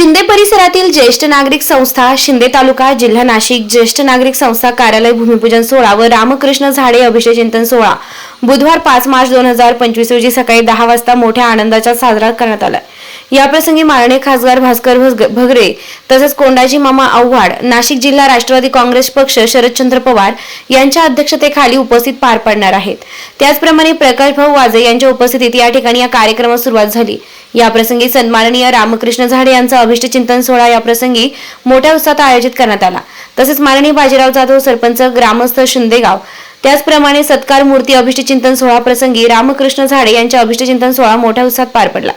शिंदे परिसरातील ज्येष्ठ नागरिक संस्था शिंदे तालुका जिल्हा नाशिक ज्येष्ठ नागरिक संस्था कार्यालय भूमिपूजन सोहळा व रामकृष्ण झाडे अभिषेक चिंतन सोहळा. बुधवार पाच मार्च दोन हजार पंचवीस रोजी सकाळी दहा वाजता मोठ्या आनंदाचा साजरा करण्यात आला. याप्रसंगी मारणे खासदार भास्कर भगरे तसेच कोंडाजी मामा आव्हाड नाशिक जिल्हा राष्ट्रवादी काँग्रेस पक्ष शरदचंद्र पवार यांच्या अध्यक्षतेखाली उपस्थित पार पडणार आहेत. त्याचप्रमाणे प्रकाश भाऊ वाजे यांच्या उपस्थितीत या ठिकाणी या कार्यक्रमास सुरुवात झाली. याप्रसंगी सन्माननीय रामकृष्ण झाडे यांचा अभिष्ट चिंतन सोहळा याप्रसंगी मोठ्या उत्साहात आयोजित करण्यात आला. तसेच माननीय बाजीराव जाधव सरपंच ग्रामस्थ शिंदेगाव त्याचप्रमाणे सत्कार मूर्ती अभिष्टचिंतन सोहळा प्रसंगी रामकृष्ण झाडे यांच्या अभिष्टचिंतन सोहळा मोठ्या उत्साहात पार पडला.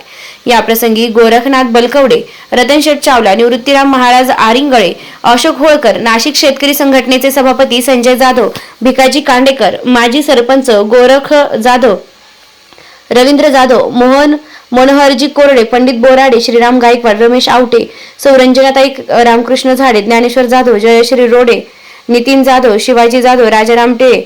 याप्रसंगी गोरखनाथ बलकवडे रतन शेठ चावला निवृत्तीराम महाराज आरिंगळे अशोक होळकर नाशिक शेतकरी संघटनेचे सभापती संजय जाधव भिकाजी कांडेकर माजी सरपंच गोरख जाधव रवींद्र जाधव मोहन मनोहरजी कोरडे पंडित बोराडे श्रीराम गायकवाड रमेश आवटे सौरंजनाताई रामकृष्ण झाडे ज्ञानेश्वर जाधव जयश्री रोडे नितीन जाधव शिवाजी जाधव राजाराम टेळे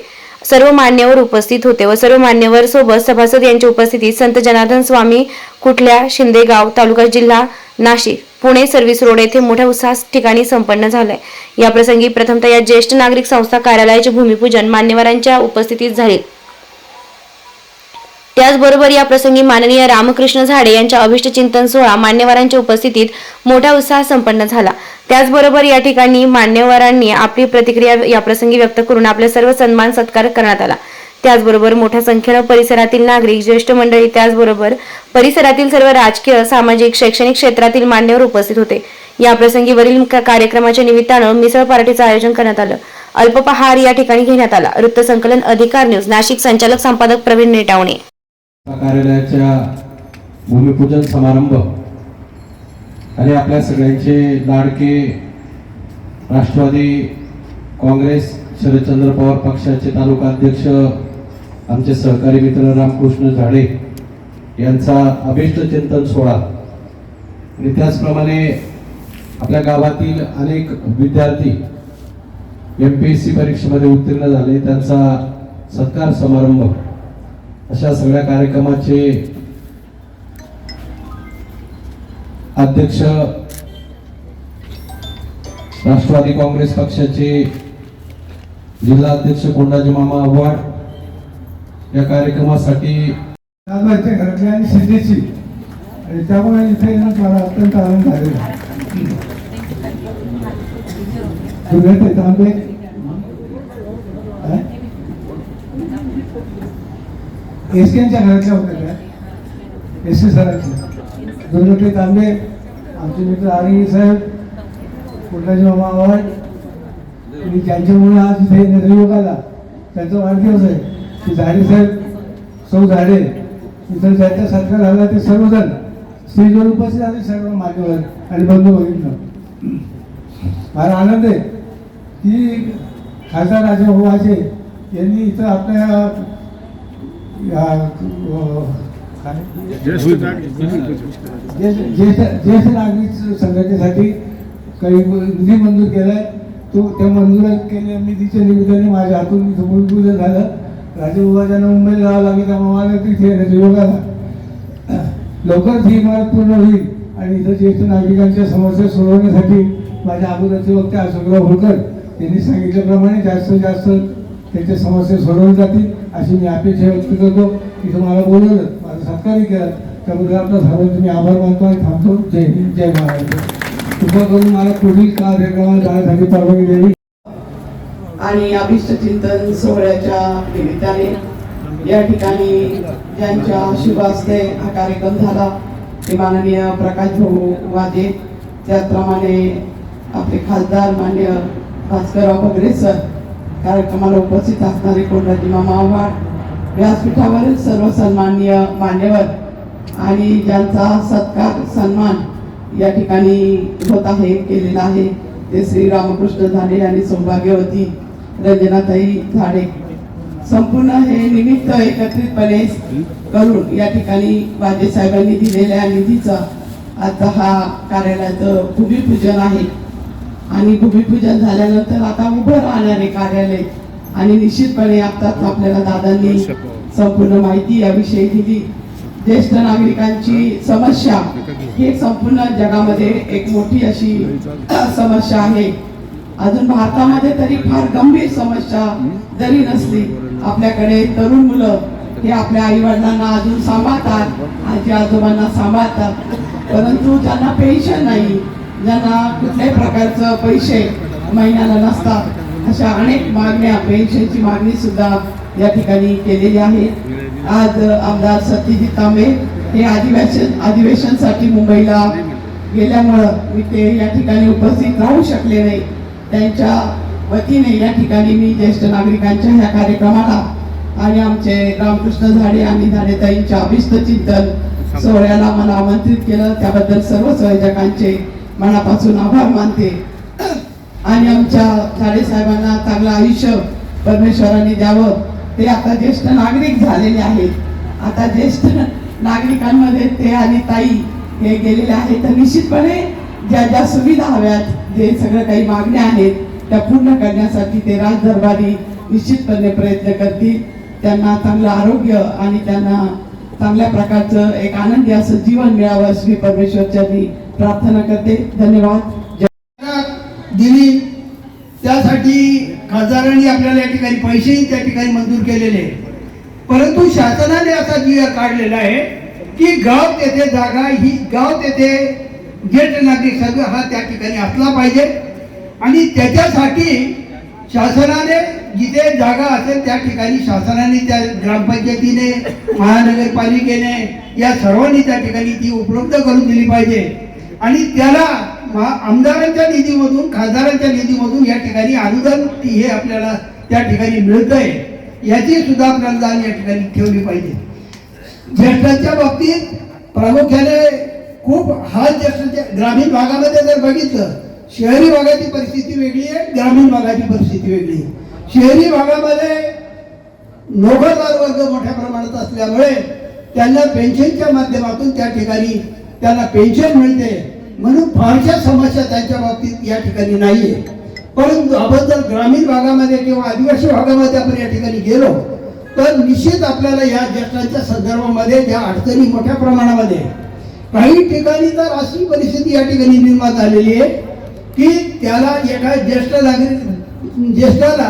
सर्व मान्यवर उपस्थित होते व सर्व मान्यवर सोबत सभासद यांच्या उपस्थितीत संत जनार्दन स्वामी कुठल्या शिंदेगाव तालुका जिल्हा नाशिक पुणे सर्व्हिस रोड येथे मोठ्या उत्साह ठिकाणी संपन्न झालाय. याप्रसंगी प्रथमतः या ज्येष्ठ नागरिक संस्था कार्यालयाचे भूमिपूजन मान्यवरांच्या उपस्थितीत झाले. त्याचबरोबर या प्रसंगी माननीय रामकृष्ण झाडे यांच्या अभिष्ट चिंतन सोहळा मान्यवरांच्या उपस्थितीत मोठ्या उत्साहात संपन्न झाला. त्याचबरोबर या ठिकाणी मान्यवरांनी आपली प्रतिक्रिया या प्रसंगी व्यक्त करून आपले सर्व सन्मान सत्कार करण्यात आला. त्याचबरोबर मोठ्या संख्येनं परिसरातील नागरिक ज्येष्ठ मंडळी त्याचबरोबर परिसरातील सर्व राजकीय सामाजिक शैक्षणिक क्षेत्रातील मान्यवर उपस्थित होते. या प्रसंगी वरील कार्यक्रमाच्या निमित्तानं मिसळ पार्टीचं आयोजन करण्यात आलं. अल्पपहार या ठिकाणी घेण्यात आला. वृत्तसंकलन अधिकार न्यूज नाशिक संचालक संपादक प्रवीण नेटावणे. कार्यालयाच्या भूमिपूजन समारंभ आणि आपल्या सगळ्यांचे लाडके राष्ट्रवादी काँग्रेस शरदचंद्र पवार पक्षाचे तालुका अध्यक्ष आमचे सहकारी मित्र रामकृष्ण झाडे यांचा अभिष्ट चिंतन सोहळा. आणि त्याचप्रमाणे आपल्या गावातील अनेक विद्यार्थी एम पी एस सी परीक्षेमध्ये उत्तीर्ण झाले. त्यांचा सत्कार समारंभ अशा सगळ्या कार्यक्रमाचे अध्यक्ष राष्ट्रवादी काँग्रेस पक्षाचे जिल्हा अध्यक्ष कोंडाजी मामा आव्हाड या कार्यक्रमासाठी दादाच्या आणि सिद्धीची आणि त्यामुळे इथे येणं मला अत्यंत आनंद झालेला तांबे एस यांच्या घरातल्या होत्या त्या. एस सी सरांच्या दोनटे तांबे आमचे मित्र आरिंगी साहेब कुठलाजी मामा आव्हाड आणि ज्यांच्यामुळे आज इथे नगरयुग आला त्यांचा वाढदिवस आहे. की झाडे साहेब सौ झाडे. इतर ज्याच्या सत्कार झाला ते सर्वजण स्टेजवर उपस्थित आले सर्व मान्यवर आणि बंधू भगिनी मला आनंद आहे. की खासदार राजाभाऊ वाजे यांनी इथं आपल्या ज्येष्ठ नागरिक. संघटनेसाठी काही निधी मंजूर केलाय. तो त्या मंजूर केलेल्या निधीच्या निमित्ताने माझ्या हातून भूमिपूजन झालं. राजभाऊबाजांना मुंबईला जावं लागेल त्यामुळे मला तिथे येण्याचा योग आला. लवकरच ही इमारत पूर्ण होईल आणि इथं ज्येष्ठ नागरिकांच्या समस्या सोडवण्यासाठी माझ्या अगोदरचे वक्ते अशोकराव होळकर यांनी सांगितल्याप्रमाणे जास्तीत जास्त त्यांच्या समस्या सोडवल्या जातील अशी मी अपेक्षा व्यक्त करतो. तिथं मला बोलवलं माझं सत्कारही केला. त्याबद्दल आपला सर्वांचे मी आभार मानतो आणि थांबतो. जय हिंद जय महाराष्ट्र. कृपा करून मला पुढील कार्यक्रमाला जाण्यासाठी परवानगी द्यावी. आणि अभिष्ट चिंतन सोहळ्याच्या निमित्ताने या ठिकाणी ज्यांच्या शुभ हस्ते हा कार्यक्रम झाला ते माननीय प्रकाश भाऊ वाजे. त्याचप्रमाणे आपले खासदार मान्य भास्करराव भगरे सर. कार्यक्रमाला उपस्थित असणारे कोंडाजी मामा आव्हाड व्यासपीठावरील सर्व सन्माननीय मान्यवर आणि ज्यांचा सत्कार सन्मान या ठिकाणी होत आहे केलेला आहे ते श्री रामकृष्ण झाडे आणि सौभाग्यवती रंजनाताई झाडे. संपूर्ण हे निमित्त एकत्रितपणे करून या ठिकाणी वाजे साहेबांनी दिलेल्या निधीचा आता हा कार्यालयाचं भूमिपूजन आहे. आणि भूमिपूजन झाल्यानंतर आता उभं राहणारे कार्यालय. आणि निश्चितपणे आताच आपल्याला दादांनी संपूर्ण माहिती याविषयी दिली. ज्येष्ठ नागरिकांची समस्या ही संपूर्ण जगामध्ये एक मोठी अशी समस्या आहे. अजून भारतामध्ये तरी फार गंभीर समस्या जरी नसली आपल्याकडे तरुण मुलं हे आपल्या आई वडिलांना अजून सांभाळतात आजी आजोबांना सांभाळतात. परंतु ज्यांना पेन्शन नाही ज्यांना कुठल्याही प्रकारचं पैसे महिन्याला नसतात अशा अनेक मागण्या पेन्शनची मागणी सुद्धा या ठिकाणी केलेली आहे. आज आमदार सत्यजित तांबे हे अधिवेशन अधिवेशनसाठी मुंबईला गेल्यामुळं मी ते या ठिकाणी उपस्थित राहू शकले नाही. त्यांच्या वतीने या ठिकाणी मी ज्येष्ठ नागरिकांच्या ह्या कार्यक्रमाला आणि आमचे रामकृष्ण झाडे आणि झाडेताईंच्या अभिष्ट चिंतन सोहळ्याला मला आमंत्रित केलं. त्याबद्दल सर्व संयोजकांचे मनापासून आभार मानते. आणि आमच्या झाडे साहेबांना चांगलं आयुष्य परमेश्वराने द्यावं. ते आता ज्येष्ठ नागरिक झालेले आहेत. आता ज्येष्ठ नागरिकांमध्ये ते आणि ताई हे गेलेले आहेत. तर निश्चितपणे ज्या ज्या सुविधा हव्यात जे सगळं काही मागण्या आहेत त्या पूर्ण करण्यासाठी ते राजदरबारी निश्चितपणे प्रयत्न करतील. त्यांना चांगलं आरोग्य आणि त्यांना चांगल्या प्रकारचं एक आनंदी असं जीवन मिळावं श्री परमेश्वरच्यांनी प्रार्थना करते. धन्यवाद. दिली त्यासाठी खासदारांनी आपल्याला या ठिकाणी पैसेही त्या ठिकाणी मंजूर केलेले परंतु शासनाने असा जीव काढलेला आहे की गाव तेथे जागा ही गाव तेथे ज्येष्ठ नागरिक संघ हा त्या ठिकाणी असला पाहिजे. आणि त्याच्यासाठी शासनाने जिथे जागा असेल त्या ठिकाणी शासनाने त्या ग्रामपंचायतीने महानगरपालिकेने या सर्वांनी त्या ठिकाणी ती उपलब्ध करून दिली पाहिजे. आणि त्याला आमदारांच्या निधीमधून खासदारांच्या निधीमधून या ठिकाणी अनुदान हे आपल्याला त्या ठिकाणी मिळतंय. याची सुद्धा आपल्याला जाण या ठिकाणी ठेवली पाहिजे. ज्येष्ठांच्या बाबतीत प्रामुख्याने खूप हा ज्येष्ठांच्या ग्रामीण भागामध्ये जर बघितलं शहरी भागाची परिस्थिती वेगळी आहे ग्रामीण भागाची परिस्थिती वेगळी आहे. शहरी भागामध्ये नोकरदार वर्ग मोठ्या प्रमाणात असल्यामुळे त्यांना पेन्शनच्या माध्यमातून त्या ठिकाणी त्यांना पेन्शन मिळते म्हणून फारशा समस्या त्यांच्या बाबतीत या ठिकाणी नाहीये. परंतु आपण जर ग्रामीण भागामध्ये किंवा आदिवासी भागामध्ये आपण या ठिकाणी गेलो तर निश्चित आपल्याला या ज्येष्ठांच्या संदर्भामध्ये ज्या अडचणी मोठ्या प्रमाणामध्ये काही ठिकाणी तर अशी परिस्थिती या ठिकाणी निर्माण झालेली आहे की त्याला एका ज्येष्ठ नागरिक ज्येष्ठाला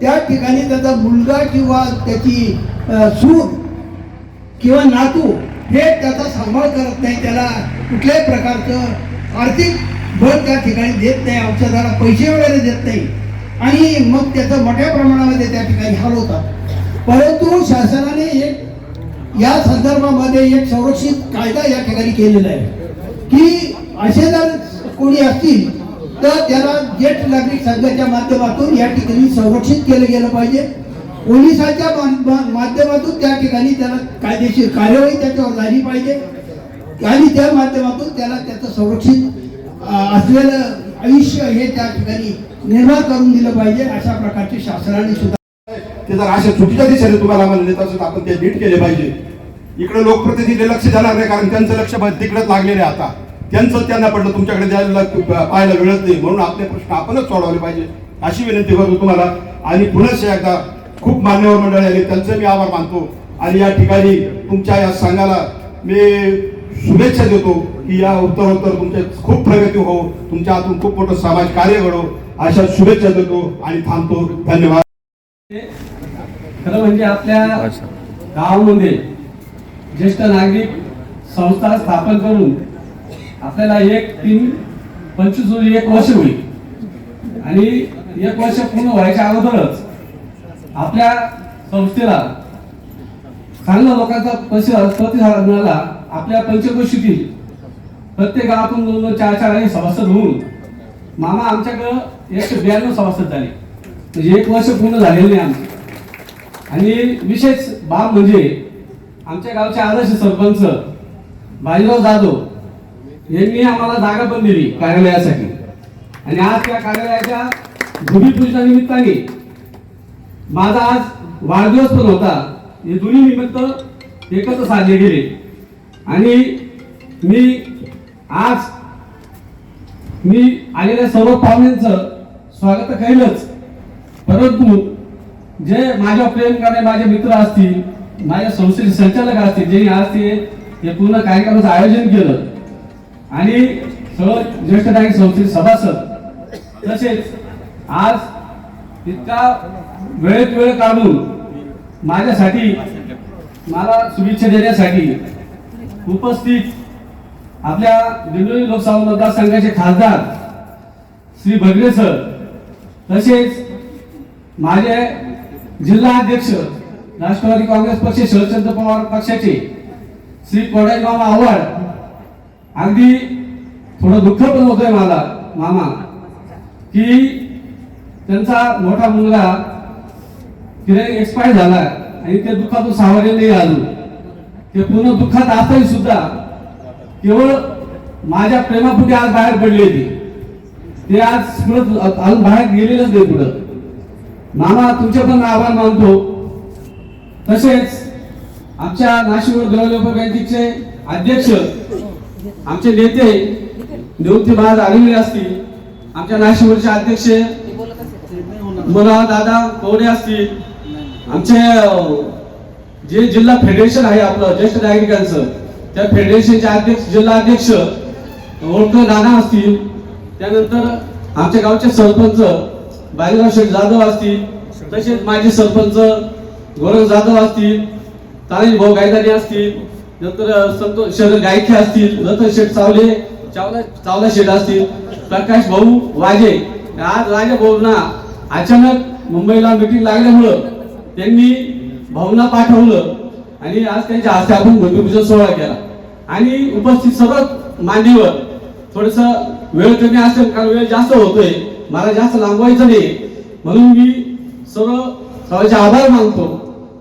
त्या ठिकाणी त्याचा मुलगा किंवा त्याची अ, किंवा नातू हे त्याचा सांभाळ करत नाही त्याला कुठल्याही प्रकारचं आर्थिक भर त्या ठिकाणी देत नाही औषधाला पैसे वगैरे देत नाही. आणि मग त्याचं मोठ्या प्रमाणामध्ये त्या ठिकाणी हाल होतात. परंतु शासनाने एक या संदर्भामध्ये एक संरक्षित कायदा या ठिकाणी केलेला आहे. की असे जर कोणी असतील तर त्याला ज्येष्ठ नागरिक संघाच्या माध्यमातून या ठिकाणी संरक्षित केलं गेलं पाहिजे. पोलिसांच्या माध्यमातून त्या ठिकाणी त्याला कायदेशीर कार्यवाही त्याच्यावर झाली पाहिजे. आणि त्या माध्यमातून त्याला त्याचं संरक्षित असलेलं आयुष्य हे त्या ठिकाणी निर्माण करून दिलं पाहिजे अशा प्रकारचे शासनाने सुद्धा ते जर अशा चुकीच्या दिशेने तुम्हाला आम्हाला नेत असेल आपण ते नीट केले पाहिजे. इकडे लोकप्रतिनिधी लक्ष देणार नाही कारण त्यांचं लक्ष तिकडेच लागलेले आहे आता. त्यांचं त्यांना पडलं तुमच्याकडे द्यायला पाहायला मिळत नाही. म्हणून आपले प्रश्न आपणच सोडवले पाहिजे. अशी विनंती करतो तुम्हाला. आणि पुन्हा एकदा खूप मान्यवर मंडळी आले त्यांचे मी आभार मानतो. आणि या ठिकाणी तुमच्या या संघाला मी शुभेच्छा देतो की या उत्तरोत्तर तुमच्या खूप प्रगती हो तुमच्या हातून खूप मोठं समाज कार्य घडो. अशा शुभेच्छा देतो आणि थांबतो. धन्यवाद. खरं म्हणजे आपल्या गावामध्ये ज्येष्ठ नागरिक संस्था स्थापन करून आपल्याला एक तीन पंचवीस एक वर्ष होईल. आणि एक वर्ष पूर्ण व्हायच्या अगोदरच आपल्या संस्थेला चांगला लोकांचा प्रतिसाद मिळाला आपल्या पंचकोशीतील प्रत्येक गावातून दोन दोन चार चार आणि सभासद होऊन मामा आमच्याकडं एकशे ब्याण्णव सभासद झाले. म्हणजे एक वर्ष पूर्ण झालेलं नाही आमचं. आणि विशेष बाब म्हणजे आमच्या गावचे आदर्श सरपंच बाजीराव जाधव यांनी आम्हाला जागा पण दिली कार्यालयासाठी. आणि आज त्या कार्यालयाच्या भूमिपूजनानिमित्ताने माझा आज वाढदिवस पण होता. हे दोन्ही निमित्त एकत्र साधले गेले आणि मी आज मी आलेल्या सर्व पाहुण्यांचं स्वागत केलंच परंतु जे माझ्या प्रेम करणारे माझे मित्र असतील माझ्या संस्थेचे संचालक असतील ज्यांनी आज ते हे पूर्ण कार्यक्रमाचं आयोजन केलं. आणि सर्व ज्येष्ठ नागरिक संस्थेचे सभासद तसेच आज इतका वेळेत वेळ काढून माझ्यासाठी मला शुभेच्छा देण्यासाठी उपस्थित आपल्या दिंडोरी लोकसभा मतदारसंघाचे खासदार श्री भगरे सर तसेच माझे जिल्हा अध्यक्ष राष्ट्रवादी काँग्रेस पक्ष शरदचंद्र पवार पक्षाचे श्री कोडाईमामा आव्हाड अगदी थोडं दुःख पण होतंय मला मामा की त्यांचा मोठा मुलगा तिथे एक्सपायर झाला आणि त्या दुःखातून सावरले नाही आलो ते पूर्ण दुःखात आताही सुद्धा केवळ माझ्या प्रेमापुढे आज बाहेर पडले ते. ते आज पुढं अजून बाहेर गेलेलंच नाही पुढं मामा तुमचे पण आभार मानतो. तसेच आमच्या नाशिक डेव्हलपर बँकेचे अध्यक्ष आमचे नेते निवृत्ती महाराज आलेले असतील आमच्या नाशिकवरचे अध्यक्ष मला दादा कोणी असतील. आमचे जे जिल्हा फेडरेशन आहे आपलं ज्येष्ठ नागरिकांचं त्या फेडरेशनचे अध्यक्ष जिल्हा अध्यक्ष ओळखं नाना असतील. त्यानंतर आमच्या गावचे सरपंच बाजीराव शेठ जाधव असतील. तसेच माजी सरपंच गोरख जाधव असतील. तानाजी भाऊ गायदानी असतील. नंतर संतोष शरद गायखे असतील. रतन शेठ चावले चावला चावला शेठ असतील. प्रकाश भाऊ वाजे. आज राजे भाऊंना अचानक मुंबईला मीटिंग लागल्यामुळं त्यांनी भाऊंना पाठवलं आणि आज त्यांच्या हस्ते आपण भूमिपूजन सोहळा केला. आणि उपस्थित सर्व मान्यवर थोडस वेळ कमी असेल कारण वेळ जास्त होतोय मला जास्त लांबवायचं नाही. म्हणून मी सर्व सर्वांचे आभार मानतो.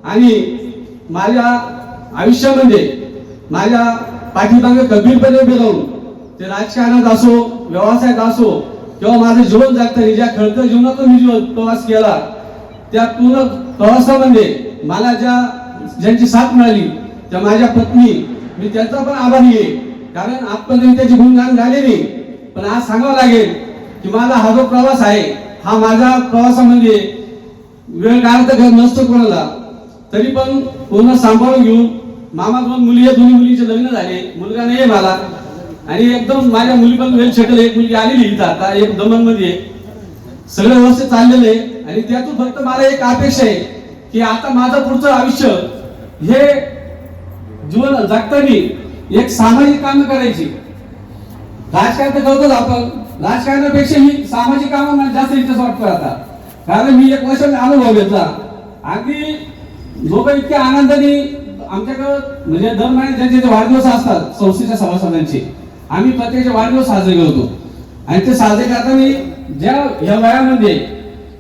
आणि माझ्या आयुष्यामध्ये माझ्या पाठीमागे गंभीरपणे उभे राहून ते राजकारणात असो व्यवसायात असो तेव्हा माझं जीवन जगताना ज्या खडतर जीवनातून मी जीवन प्रवास केला त्या पूर्ण प्रवासामध्ये मला ज्या ज्यांची साथ मिळाली त्या माझ्या पत्नी मी त्यांचा पण आभारी आहे. कारण आजपर्यंत त्याची गुणगान झाले नाही. पण आज सांगावं लागेल की माझा हा जो प्रवास आहे हा माझा प्रवासामध्ये वेळ काढता घर नसतो कोणाला. तरी पण पूर्ण सांभाळून घेऊन मामा दोन मुली आहे दोन्ही मुलीचे लग्न झाले. मुलगा नाही आहे मला. आणि एकदम माझ्या मुली पण वेल सेटल एक मुलगी आलेली इथं आता एक दमनमध्ये सगळं व्यवस्थित चाललेलं आहे. आणि त्यातून फक्त मला एक अपेक्षा आहे की आता माझं पुढचं आयुष्य हे जीवन जगताना एक सामाजिक काम करायची. राजकारण तर करतोच आपण. राजकारणापेक्षा ही सामाजिक कामं मला जास्त इंटरेस्ट वाटतो आता. कारण मी एक वर्ष अनुभव घेतला. अगदी लोक इतक्या आनंदाने आमच्याकडं म्हणजे दर महिन्यात ज्यांचे जे वाढदिवस असतात संस्थेच्या सभासदांचे आम्ही प्रत्येकाचे वाढदिवस साजरे करतो. आणि ते साजरे करताना ज्या या वयामध्ये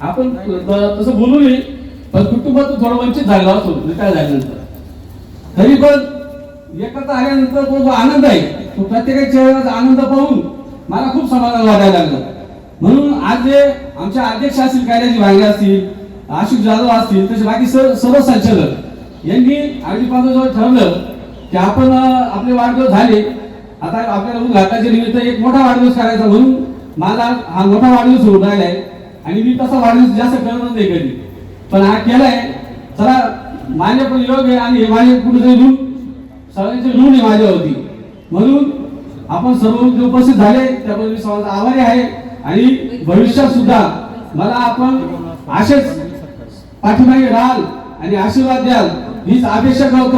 आपण तसं बोलू नये पण कुटुंबातून थोडं वंचित झालेलो असतो रिटायर झाल्यानंतर. तरी पण एकत्र आल्यानंतर तो जो आनंद आहे तो प्रत्येकाच्या चेहऱ्याचा आनंद पाहून मला खूप समाधान वाटायला लागलं. म्हणून आज जे आमच्या अध्यक्ष असतील कायद्याची भांगे असतील आशिष जाधव असतील तसे बाकी सर्व सर्व संचालक यांनी अगदी जवळ ठरवलं की आपण आपले वाढदिवस झाले आता आपल्याला उद्घाटनाच्या निमित्त एक मोठा वाढदिवस करायचा म्हणून मला हा मोठा वाढदिवस होऊन राहिलाय आणि मी तसा वाढदिवस जास्त करत नाही कधी. पण हा केलाय. चला माझे पण योग आहे आणि हे माझे कुठेतरी ऋण सगळ्यांचे ऋण माझ्या होती म्हणून आपण सर्व जे उपस्थित झाले त्याबद्दल मी सर्वांचा आभारी आहे. आणि भविष्यात सुद्धा मला आपण असेच पाठीमागे राहाल आणि आशीर्वाद द्याल हीच अपेक्षा करतो.